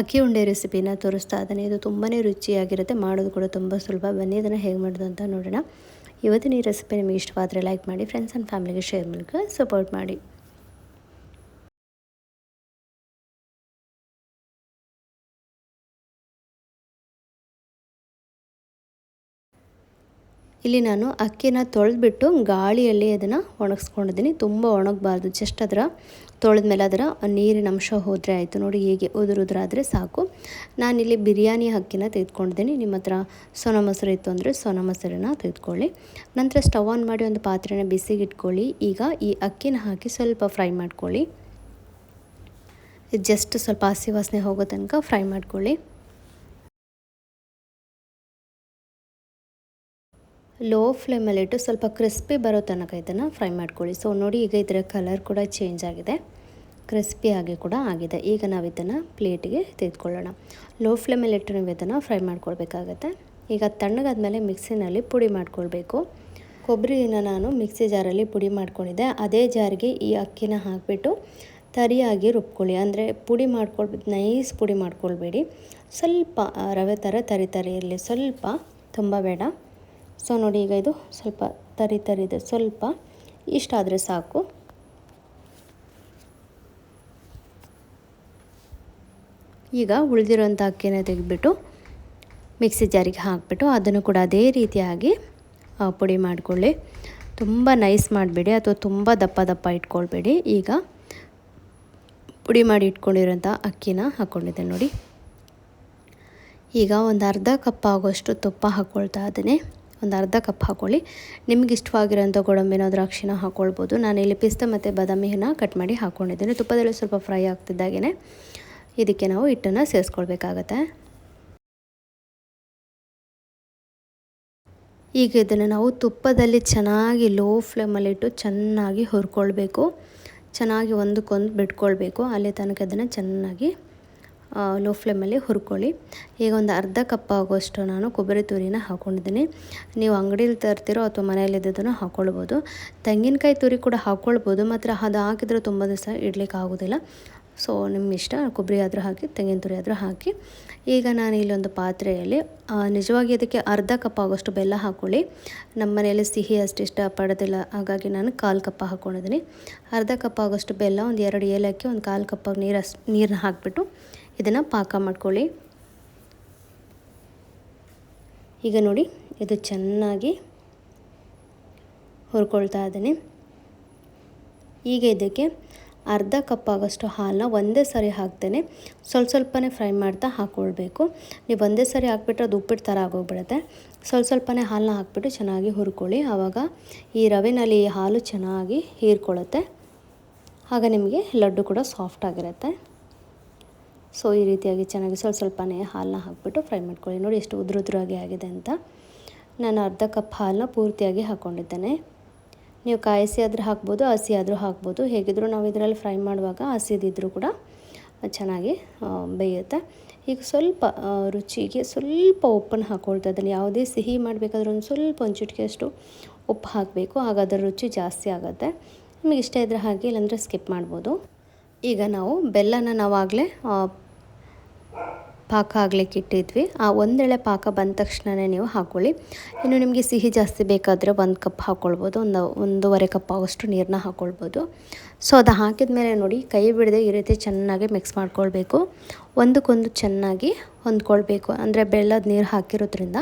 ಅಕ್ಕಿ ಉಂಡೆ ರೆಸಿಪಿನ ತೋರಿಸ್ತಾ ಇದ್ದಾನೆ. ಇದು ತುಂಬಾ ರುಚಿಯಾಗಿರುತ್ತೆ. ಮಾಡೋದು ಕೂಡ ತುಂಬ ಸುಲಭ. ಬನ್ನಿ, ಇದನ್ನು ಹೇಗೆ ಮಾಡೋದು ಅಂತ ನೋಡೋಣ. ಇವತ್ತಿನ ಈ ರೆಸಿಪಿ ನಿಮಗೆ ಇಷ್ಟವಾದರೆ ಲೈಕ್ ಮಾಡಿ ಫ್ರೆಂಡ್ಸ್ ಆ್ಯಂಡ್ ಫ್ಯಾಮಿಲಿಗೆ ಶೇರ್ ಮೂಲಕ ಸಪೋರ್ಟ್ ಮಾಡಿ. ಇಲ್ಲಿ ನಾನು ಅಕ್ಕಿನ ತೊಳೆದ್ಬಿಟ್ಟು ಗಾಳಿಯಲ್ಲಿ ಅದನ್ನು ಒಣಗಿಸ್ಕೊಂಡಿದ್ದೀನಿ. ತುಂಬ ಒಣಗಬಾರ್ದು. ಜಸ್ಟ್ ಅದರ ತೊಳೆದ್ಮೇಲೆ ಅದರ ನೀರಿನ ಅಂಶ ಹೋದರೆ ಆಯಿತು. ನೋಡಿ ಹೀಗೆ ಉದುರು ಉದುರಾದರೆ ಸಾಕು. ನಾನಿಲ್ಲಿ ಬಿರಿಯಾನಿ ಅಕ್ಕಿನ ತೆಗೆದುಕೊಂಡಿದ್ದೀನಿ. ನಿಮ್ಮ ಹತ್ರ ಸೋನಾ ಮೊಸರು ಇತ್ತು ಅಂದರೆ ಸೋನಾ ಮೊಸರನ್ನ ತೆಗೆದುಕೊಳ್ಳಿ. ನಂತರ ಸ್ಟವ್ ಆನ್ ಮಾಡಿ ಒಂದು ಪಾತ್ರೆನ ಬಿಸಿಗಿಟ್ಕೊಳ್ಳಿ. ಈಗ ಈ ಅಕ್ಕಿನ ಹಾಕಿ ಸ್ವಲ್ಪ ಫ್ರೈ ಮಾಡ್ಕೊಳ್ಳಿ. ಜಸ್ಟ್ ಸ್ವಲ್ಪ ಹಸಿ ವಾಸನೆ ಹೋಗೋ ತನಕ ಫ್ರೈ ಮಾಡ್ಕೊಳ್ಳಿ. ಲೋ ಫ್ಲೇಮಲ್ಲಿಟ್ಟು ಸ್ವಲ್ಪ ಕ್ರಿಸ್ಪಿ ಬರೋ ತನಕ ಇದನ್ನು ಫ್ರೈ ಮಾಡ್ಕೊಳ್ಳಿ. ಸೊ ನೋಡಿ ಈಗ ಇದರ ಕಲರ್ ಕೂಡ ಚೇಂಜ್ ಆಗಿದೆ. ಕ್ರಿಸ್ಪಿಯಾಗಿ ಕೂಡ ಆಗಿದೆ. ಈಗ ನಾವು ಇದನ್ನು ಪ್ಲೇಟಿಗೆ ತೆಗೆದುಕೊಳ್ಳೋಣ. ಲೋ ಫ್ಲೇಮಲ್ಲಿಟ್ಟು ನೀವು ಇದನ್ನು ಫ್ರೈ ಮಾಡ್ಕೊಳ್ಬೇಕಾಗತ್ತೆ. ಈಗ ತಣ್ಣಗಾದ್ಮೇಲೆ ಮಿಕ್ಸಿನಲ್ಲಿ ಪುಡಿ ಮಾಡ್ಕೊಳ್ಬೇಕು. ಕೊಬ್ಬರಿನ ನಾನು ಮಿಕ್ಸಿ ಜಾರಲ್ಲಿ ಪುಡಿ ಮಾಡ್ಕೊಂಡಿದ್ದೆ. ಅದೇ ಜಾರಿಗೆ ಈ ಅಕ್ಕಿನ ಹಾಕಿಬಿಟ್ಟು ತರಿಯಾಗಿ ರುಬ್ಕೊಳ್ಳಿ. ಅಂದರೆ ಪುಡಿ ಮಾಡ್ಕೊಳ್ಬೇಕು ನೈಸ್ ಪುಡಿ ಮಾಡ್ಕೊಳ್ಬೇಡಿ. ಸ್ವಲ್ಪ ರವೆ ಥರ ತರಿ ತರಿ ಇರಲಿ. ಸ್ವಲ್ಪ ತುಂಬ ಬೇಡ. ಸೊ ನೋಡಿ ಈಗ ಇದು ಸ್ವಲ್ಪ ತರಿ ತರಿದೆ ಸ್ವಲ್ಪ ಇಷ್ಟಾದರೆ ಸಾಕು. ಈಗ ಉಳಿದಿರೋಂಥ ಅಕ್ಕಿನ ತೆಗೆದುಬಿಟ್ಟು ಮಿಕ್ಸಿ ಜಾರಿಗೆ ಹಾಕಿಬಿಟ್ಟು ಅದನ್ನು ಕೂಡ ಅದೇ ರೀತಿಯಾಗಿ ಪುಡಿ ಮಾಡಿಕೊಳ್ಳಿ. ತುಂಬ ನೈಸ್ ಮಾಡಬೇಡಿ ಅಥವಾ ತುಂಬ ದಪ್ಪ ದಪ್ಪ ಇಟ್ಕೊಳ್ಬೇಡಿ. ಈಗ ಪುಡಿ ಮಾಡಿ ಇಟ್ಕೊಂಡಿರೋಂಥ ಅಕ್ಕಿನ ಹಾಕ್ಕೊಂಡಿದ್ದೆ ನೋಡಿ. ಈಗ ಒಂದು ಅರ್ಧ ಕಪ್ ಆಗೋಷ್ಟು ತುಪ್ಪ ಹಾಕ್ಕೊಳ್ತಾ ಇದ್ದೀನಿ. ಒಂದು ಅರ್ಧ ಕಪ್ ಹಾಕ್ಕೊಳ್ಳಿ ನಿಮ್ಗೆ ಇಷ್ಟವಾಗಿರೋಂಥ ಗೋಡಂಬಿನ ದ್ರಾಕ್ಷಿನ ಹಾಕ್ಕೊಳ್ಬೋದು ನಾನು ಇಲ್ಲಿ ಪಿಸ್ತ ಮತ್ತು ಬಾದಾಮಿನ ಕಟ್ ಮಾಡಿ ಹಾಕ್ಕೊಂಡಿದ್ದೀನಿ ತುಪ್ಪದಲ್ಲಿ ಸ್ವಲ್ಪ ಫ್ರೈ ಆಗ್ತಿದ್ದಾಗೇ ಇದಕ್ಕೆ ನಾವು ಹಿಟ್ಟನ್ನು ಸೇರಿಸ್ಕೊಳ್ಬೇಕಾಗತ್ತೆ. ಈಗ ಇದನ್ನು ನಾವು ತುಪ್ಪದಲ್ಲಿ ಚೆನ್ನಾಗಿ ಲೋ ಫ್ಲೇಮಲ್ಲಿಟ್ಟು ಚೆನ್ನಾಗಿ ಹುರ್ಕೊಳ್ಬೇಕು. ಚೆನ್ನಾಗಿ ಒಂದಕ್ಕೊಂದು ಬಿಟ್ಕೊಳ್ಬೇಕು. ಅಲ್ಲಿ ತನಕ ಅದನ್ನು ಚೆನ್ನಾಗಿ ಲೋ ಫ್ಲೇಮಲ್ಲಿ ಹುರ್ಕೊಳ್ಳಿ. ಈಗ ಒಂದು ಅರ್ಧ ಕಪ್ ಆಗೋಷ್ಟು ನಾನು ಕೊಬ್ಬರಿ ತುರಿನ ಹಾಕ್ಕೊಂಡಿದ್ದೀನಿ ನೀವು ಅಂಗಡಿಯಲ್ಲಿ ತರ್ತಿರೋ ಅಥವಾ ಮನೆಯಲ್ಲಿ ಇದ್ದದನ್ನು ಹಾಕ್ಕೊಳ್ಬೋದು ತೆಂಗಿನಕಾಯಿ ತುರಿ ಕೂಡ ಹಾಕ್ಕೊಳ್ಬೋದು ಮಾತ್ರ ಅದು ಹಾಕಿದರೆ ತುಂಬ ದಿವಸ ಇಡ್ಲಿಕ್ಕೆ ಆಗೋದಿಲ್ಲ. ಸೊ ನಿಮ್ಮ ಇಷ್ಟ, ಕೊಬ್ಬರಿ ಆದರೂ ಹಾಕಿ, ತೆಂಗಿನ ತುರಿ ಆದರೂ ಹಾಕಿ. ಈಗ ನಾನು ಇಲ್ಲೊಂದು ಪಾತ್ರೆಯಲ್ಲಿ ನಿಜವಾಗಿ ಅದಕ್ಕೆ ಅರ್ಧ ಕಪ್ ಆಗೋಷ್ಟು ಬೆಲ್ಲ ಹಾಕ್ಕೊಳ್ಳಿ ನಮ್ಮ ಮನೆಯಲ್ಲಿ ಸಿಹಿ ಅಷ್ಟು ಇಷ್ಟಪಡೋದಿಲ್ಲ ಹಾಗಾಗಿ ನಾನು ಕಾಲು ಕಪ್ ಹಾಕ್ಕೊಂಡಿದ್ದೀನಿ ಅರ್ಧ ಕಪ್ ಆಗೋಷ್ಟು ಬೆಲ್ಲ, ಒಂದು ಎರಡು ಏಲಕ್ಕಿ, ಒಂದು ಕಾಲು ಕಪ್ಪಾಗಿ ನೀರು ನೀರನ್ನ ಹಾಕಿಬಿಟ್ಟು ಇದನ್ನು ಪಾಕ ಮಾಡ್ಕೊಳ್ಳಿ. ಈಗ ನೋಡಿ, ಇದು ಚೆನ್ನಾಗಿ ಹುರ್ಕೊಳ್ತಾ ಇದ್ದೀನಿ. ಈಗ ಇದಕ್ಕೆ ಅರ್ಧ ಕಪ್ ಆಗೋಷ್ಟು ಹಾಲನ್ನ ಒಂದೇ ಸರಿ ಹಾಕ್ತೇನೆ. ಸ್ವಲ್ಪ ಸ್ವಲ್ಪನೇ ಫ್ರೈ ಮಾಡ್ತಾ ಹಾಕ್ಕೊಳ್ಬೇಕು ನೀವು ಒಂದೇ ಸರಿ ಹಾಕ್ಬಿಟ್ರೆ ಅದು ಉಪ್ಪಿಟ್ಟು ಥರ ಆಗೋಗ್ಬಿಡುತ್ತೆ. ಸ್ವಲ್ಪ ಸ್ವಲ್ಪನೇ ಹಾಲನ್ನ ಹಾಕ್ಬಿಟ್ಟು ಚೆನ್ನಾಗಿ ಹುರ್ಕೊಳ್ಳಿ. ಆವಾಗ ಈ ರವೆನಲ್ಲಿ ಹಾಲು ಚೆನ್ನಾಗಿ ಹೀರ್ಕೊಳ್ಳುತ್ತೆ. ಆಗ ನಿಮಗೆ ಲಡ್ಡು ಕೂಡ ಸಾಫ್ಟ್ ಆಗಿರುತ್ತೆ. ಸೊ ಈ ರೀತಿಯಾಗಿ ಚೆನ್ನಾಗಿ ಸ್ವಲ್ಪ ಸ್ವಲ್ಪನೇ ಹಾಲನ್ನ ಹಾಕ್ಬಿಟ್ಟು ಫ್ರೈ ಮಾಡ್ಕೊಳ್ಳಿ. ನೋಡಿ ಎಷ್ಟು ಉದುರು ಉದುರಾಗಿ ಆಗಿದೆ ಅಂತ. ನಾನು ಅರ್ಧ ಕಪ್ ಹಾಲನ್ನ ಪೂರ್ತಿಯಾಗಿ ಹಾಕ್ಕೊಂಡಿದ್ದೇನೆ ನೀವು ಕಾಯಿಸಿ ಆದರೂ ಹಾಕ್ಬೋದು, ಹಸಿ ಆದರೂ ಹಾಕ್ಬೋದು. ಹೇಗಿದ್ದರೂ ನಾವು ಇದರಲ್ಲಿ ಫ್ರೈ ಮಾಡುವಾಗ ಹಸಿದಿದ್ದರೂ ಕೂಡ ಚೆನ್ನಾಗಿ ಬೇಯುತ್ತೆ. ಈಗ ಸ್ವಲ್ಪ ರುಚಿಗೆ ಸ್ವಲ್ಪ ಉಪ್ಪನ್ನು ಹಾಕ್ಕೊಳ್ತಾ ಇದ್ದೀನಿ. ಯಾವುದೇ ಸಿಹಿ ಮಾಡಬೇಕಾದ್ರೂ ಒಂದು ಸ್ವಲ್ಪ ಒಂದು ಚಿಟಿಕೆಯಷ್ಟು ಉಪ್ಪು ಹಾಕಬೇಕು. ಆಗ ಅದರ ರುಚಿ ಜಾಸ್ತಿ ಆಗುತ್ತೆ. ನಿಮಗೆ ಇಷ್ಟ ಇದ್ದರೆ ಹಾಗೆ, ಇಲ್ಲಾಂದರೆ ಸ್ಕಿಪ್ ಮಾಡ್ಬೋದು. ಈಗ ನಾವು ಬೆಲ್ಲನ ನಾವಾಗಲೇ ಪಾಕ ಆಗ್ಲಿಕ್ಕೆ ಇಟ್ಟಿದ್ವಿ ಆ ಒಂದೆಳೆ ಪಾಕ ಬಂದ ತಕ್ಷಣವೇ ನೀವು ಹಾಕ್ಕೊಳ್ಳಿ ಇನ್ನು ನಿಮಗೆ ಸಿಹಿ ಜಾಸ್ತಿ ಬೇಕಾದರೆ ಒಂದು ಕಪ್ ಹಾಕ್ಕೊಳ್ಬೋದು ಒಂದು, ಒಂದೂವರೆ ಕಪ್ ಆಗೋಷ್ಟು ನೀರನ್ನ ಹಾಕ್ಕೊಳ್ಬೋದು ಸೊ, ಅದು ಹಾಕಿದ ಮೇಲೆ ನೋಡಿ, ಕೈ ಬಿಡದೆ ಈ ರೀತಿ ಚೆನ್ನಾಗಿ ಮಿಕ್ಸ್ ಮಾಡ್ಕೊಳ್ಬೇಕು. ಒಂದಕ್ಕೊಂದು ಚೆನ್ನಾಗಿ ಹೊಂದ್ಕೊಳ್ಬೇಕು. ಅಂದರೆ ಬೆಲ್ಲದ ನೀರು ಹಾಕಿರೋದ್ರಿಂದ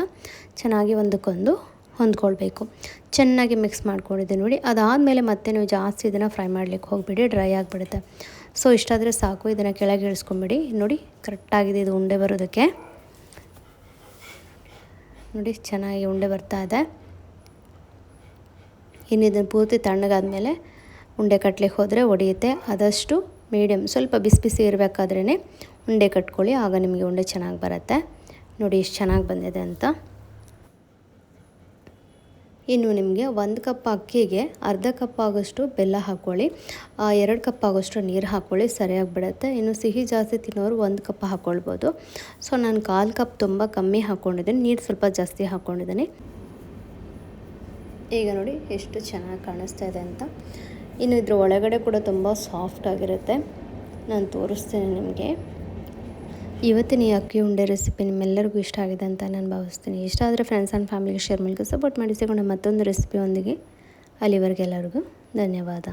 ಚೆನ್ನಾಗಿ ಒಂದಕ್ಕೊಂದು ಹೊಂದ್ಕೊಳ್ಬೇಕು. ಚೆನ್ನಾಗಿ ಮಿಕ್ಸ್ ಮಾಡ್ಕೊಂಡಿದ್ದೆ ನೋಡಿ. ಅದಾದಮೇಲೆ ಮತ್ತೆ ನೀವು ಜಾಸ್ತಿ ಇದನ್ನು ಫ್ರೈ ಮಾಡಲಿಕ್ಕೆ ಹೋಗಿಬಿಡಿ ಡ್ರೈ ಆಗಿಬಿಡುತ್ತೆ. ಸೊ ಇಷ್ಟಾದರೆ ಸಾಕು. ಇದನ್ನು ಕೆಳಗೆ ಇಳಿಸ್ಕೊಂಬಿಡಿ. ನೋಡಿ ಕರೆಕ್ಟಾಗಿದೆ ಇದು ಉಂಡೆ ಬರೋದಕ್ಕೆ. ನೋಡಿ, ಚೆನ್ನಾಗಿ ಉಂಡೆ ಬರ್ತಾ ಇದೆ. ಇನ್ನು ಇದನ್ನು ಪೂರ್ತಿ ತಣ್ಣಗಾದ್ಮೇಲೆ ಉಂಡೆ ಕಟ್ಟಲಿಕ್ಕೆ ಹೋದರೆ ಒಡೆಯುತ್ತೆ. ಆದಷ್ಟು ಮೀಡಿಯಮ್ ಸ್ವಲ್ಪ ಬಿಸಿ ಬಿಸಿ ಇರಬೇಕಾದ್ರೇ ಉಂಡೆ ಕಟ್ಕೊಳ್ಳಿ. ಆಗ ನಿಮಗೆ ಉಂಡೆ ಚೆನ್ನಾಗಿ ಬರುತ್ತೆ. ನೋಡಿ, ಎಷ್ಟು ಚೆನ್ನಾಗಿ ಬಂದಿದೆ ಅಂತ. ಇನ್ನು ನಿಮಗೆ ಒಂದು ಕಪ್ ಅಕ್ಕಿಗೆ ಅರ್ಧ ಕಪ್ ಆಗೋಷ್ಟು ಬೆಲ್ಲ ಹಾಕ್ಕೊಳ್ಳಿ. ಎರಡು ಕಪ್ ಆಗೋಷ್ಟು ನೀರು ಹಾಕ್ಕೊಳ್ಳಿ. ಸರಿಯಾಗಿ ಬಿಡುತ್ತೆ. ಇನ್ನು ಸಿಹಿ ಜಾಸ್ತಿ ತಿನ್ನೋರು ಒಂದು ಕಪ್ ಹಾಕ್ಕೊಳ್ಬೋದು. ಸೊ, ನಾನು ಕಾಲು ಕಪ್ ತುಂಬ ಕಮ್ಮಿ ಹಾಕ್ಕೊಂಡಿದ್ದೀನಿ. ನೀರು ಸ್ವಲ್ಪ ಜಾಸ್ತಿ ಹಾಕ್ಕೊಂಡಿದ್ದೀನಿ. ಈಗ ನೋಡಿ ಎಷ್ಟು ಚೆನ್ನಾಗಿ ಕಾಣಿಸ್ತಾ ಇದೆ ಅಂತ. ಇನ್ನು ಇದ್ರ ಒಳಗಡೆ ಕೂಡ ತುಂಬ ಸಾಫ್ಟ್ ಆಗಿರುತ್ತೆ. ನಾನು ತೋರಿಸ್ತೇನೆ ನಿಮಗೆ. ಇವತ್ತಿನ ಈ ಅಕ್ಕಿ ಉಂಡೆ ರೆಸಿಪಿ ನಿಮ್ಮೆಲ್ಲರಿಗೂ ಇಷ್ಟ ಆಗಿದೆ ಅಂತ ನಾನು ಭಾವಿಸ್ತೀನಿ. ಇಷ್ಟ ಆದರೆ ಫ್ರೆಂಡ್ಸ್ ಆ್ಯಂಡ್ ಫ್ಯಾಮಿಲಿಗೆ ಶೇರ್ ಮೂಲಕ ಸಪೋರ್ಟ್ ಮಾಡಿ. ಸಿಗೋಣ ಮತ್ತೊಂದು ರೆಸಿಪಿಯೊಂದಿಗೆ ಅಲ್ಲಿವರೆಗೆ ಎಲ್ಲರಿಗೂ ಧನ್ಯವಾದ.